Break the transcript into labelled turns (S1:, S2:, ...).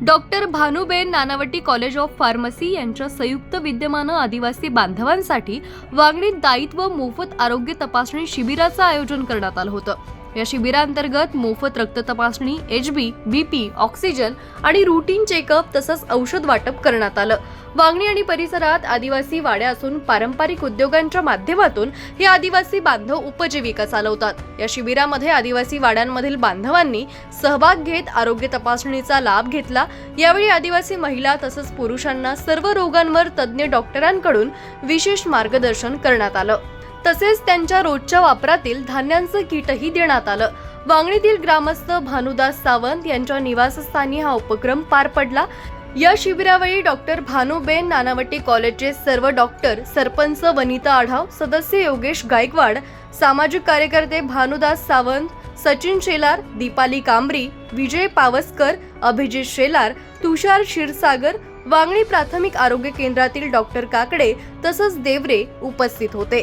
S1: Doctor Bhanuben Nanavati college of pharmacy यांच्या संयुक्त विद्यमानं आदिवासी बांधवांसाठी वागणीत दायित्व मोफत आरोग्य तपासणी शिबिराचं आयोजन करण्यात आलं होतं. या शिबिरांतर्गत मोफत रक्त तपासणी एच बी बीपी ऑक्सिजन आणि रुटीन चेकअप तसंच औषध वाटप करण्यात आलं. वांगणी आणि परिसरात आदिवासी वाड्या असून पारंपरिक उद्योगांच्या माध्यमातून हे आदिवासी बांधव उपजीविका चालवतात. या शिबिरामध्ये आदिवासी वाड्यांमधील बांधवांनी सहभाग घेत आरोग्य तपासणीचा लाभ घेतला. यावेळी आदिवासी महिला तसंच पुरुषांना सर्व रोगांवर तज्ज्ञ डॉक्टरांकडून विशेष मार्गदर्शन करण्यात आलं. तसेच त्यांच्या रोजच्या वापरातील धान्यांचं किटही देण्यात आलं. वांगणीतील ग्रामस्थ भानुदास सावंत यांच्या निवासस्थानी हा उपक्रम पार पडला. या शिबिरावेळी डॉक्टर भानुबेन नानावटी कॉलेजचे सर्व डॉक्टर सरपंच वनिता आढाव सदस्य योगेश गायकवाड सामाजिक कार्यकर्ते भानुदास सावंत सचिन शेलार दीपाली कांबरी विजय पावसकर अभिजित शेलार तुषार क्षीरसागर वांगणी प्राथमिक आरोग्य केंद्रातील डॉक्टर काकडे तसंच देवरे उपस्थित होते.